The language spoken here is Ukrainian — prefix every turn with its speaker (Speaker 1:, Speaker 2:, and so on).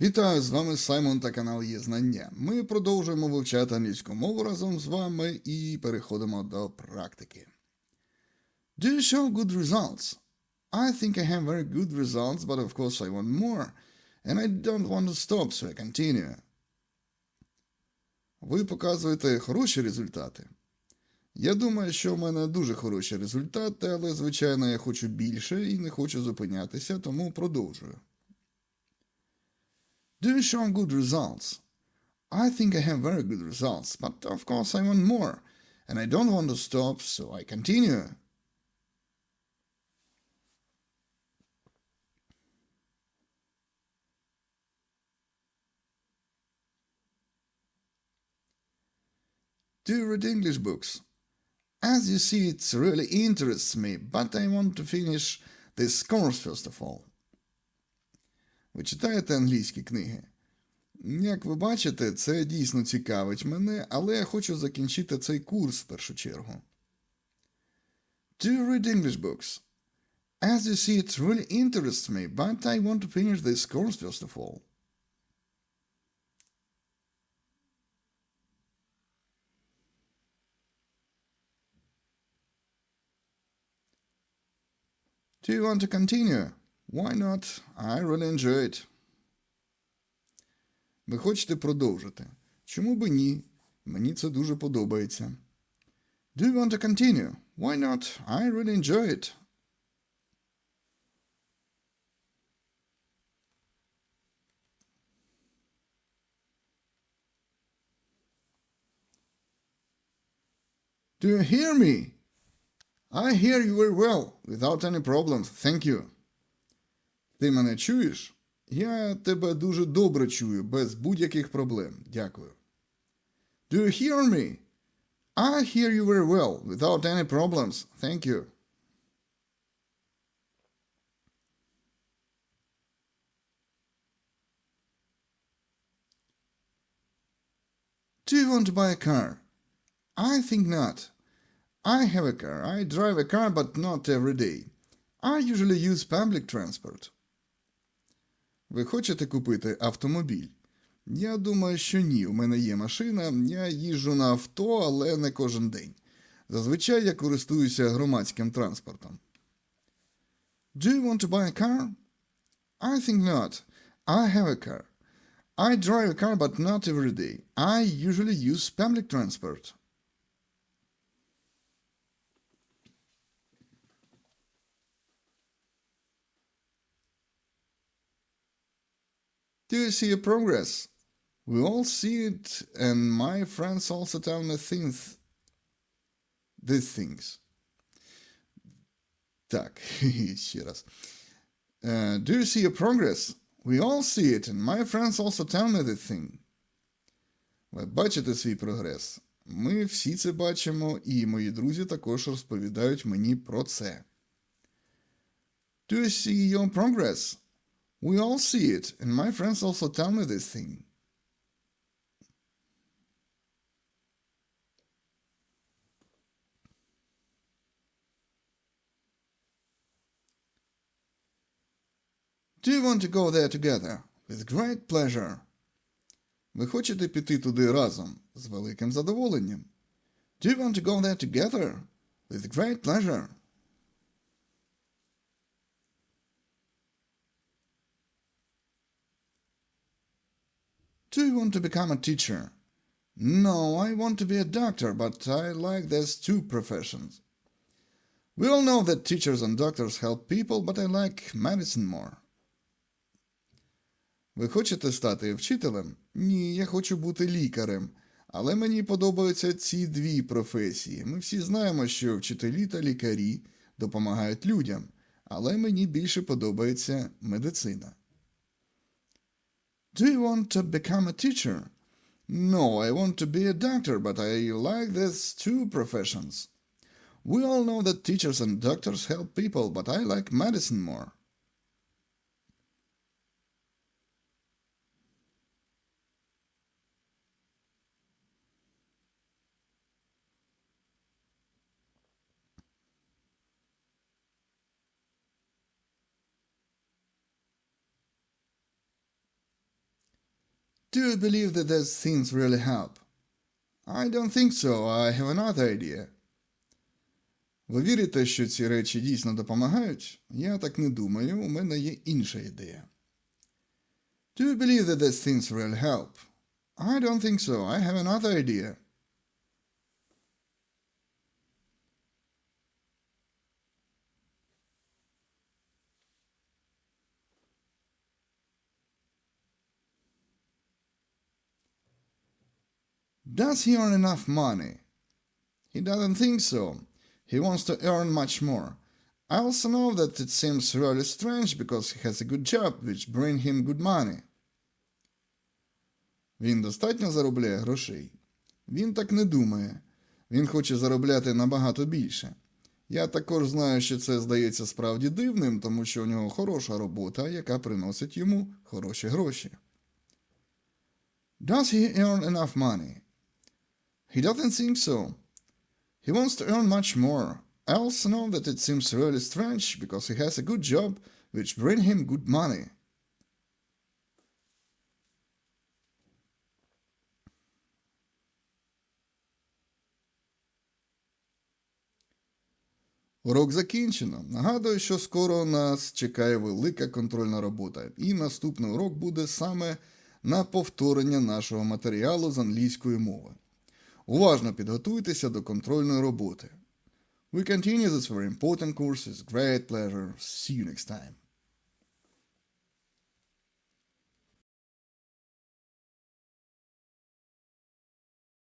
Speaker 1: Вітаю, з вами Саймон та канал Є Знання. Ми продовжуємо вивчати англійську мову разом з вами і переходимо до практики. Do you show good results? I think I have very good results, but of course I want more, and I don't want to stop, so I continue. Ви показуєте хороші результати. Я думаю, що в мене дуже хороші результати, але, звичайно, я хочу більше і не хочу зупинятися, тому продовжую. Do you show good results? I think I have very good results, but of course I want more, and I don't want to stop, so I continue. Do you read English books? As you see, it really interests me, but I want to finish this course first of all. Ви читаєте англійські книги? Як ви бачите, це дійсно цікавить мене, але я хочу закінчити цей курс в першу чергу. Do you read English books? As you see, it really interests me, but I want to finish this course first of all. Do you want to continue? Why not? I really enjoy it. Ви хочете продовжити? Чому би ні? Мені це дуже подобається. Do you want to continue? Why not? I really enjoy it. Do you hear me? I hear you very well, without any problems. Thank you. Ти мене чуєш? Я тебе дуже добре чую, без будь-яких проблем. Дякую. Do you hear me? I hear you very well, without any problems. Thank you. Do you want to buy a car? I think not. I have a car. I drive a car, but not every day. I usually use public transport. Ви хочете купити автомобіль? Я думаю, що ні. У мене є машина, я їжджу на авто, але не кожен день. Зазвичай я користуюся громадським транспортом. Do you want to buy a car? I think not. I have a car. I drive a car, but not every day. I usually use public transport. Do you see your progress? We all see it, and my friends also tell me things. These things. Так, ще раз. Uh, do you see your progress? We all see it, and my friends also tell me the thing. Ви бачите свій прогрес? Ми всі це бачимо, і мої друзі також розповідають мені про це. Do you see your progress? We all see it, and my friends also tell me this thing. Do you want to go there together? With great pleasure. Ви хочете піти туди разом? З великим задоволенням. Do you want to go there together? With great pleasure. Do you want to become a teacher? No, I want to be a doctor, but I like these two professions. We all know that teachers and doctors help people, but I like medicine more. Ви хочете стати вчителем? Ні, я хочу бути лікарем. Але мені подобаються ці дві професії. Ми всі знаємо, що вчителі та лікарі допомагають людям, але мені більше подобається медицина. Do you want to become a teacher? No, I want to be a doctor, but I like these two professions. We all know that teachers and doctors help people, but I like medicine more. Do you believe that those things really help? I don't think so. I have another idea. Ви вірите, що ці речі дійсно допомагають? Я так не думаю, у мене є інша ідея. Do you believe that these things really help? I don't think so. I have another idea. Does he earn enough money? He doesn't think so. He wants to earn much more. I also know that it seems really strange because he has a good job which bring him good money. Він достатньо заробляє грошей. Він так не думає. Він хоче заробляти набагато більше. Я також знаю, що це здається справді дивним, тому що у нього хороша робота, яка приносить йому хороші гроші. Does he earn enough money? He doesn't think so. He wants to earn much more. I also know that it seems really strange because he has a good job which bring him good money. Урок закінчено. Нагадую, що скоро нас чекає велика контрольна робота, і наступний урок буде саме на повторення нашого матеріалу з англійської мови. Уважно підготуйтеся до контрольної роботи. We continue this very important course with great pleasure. See you next time.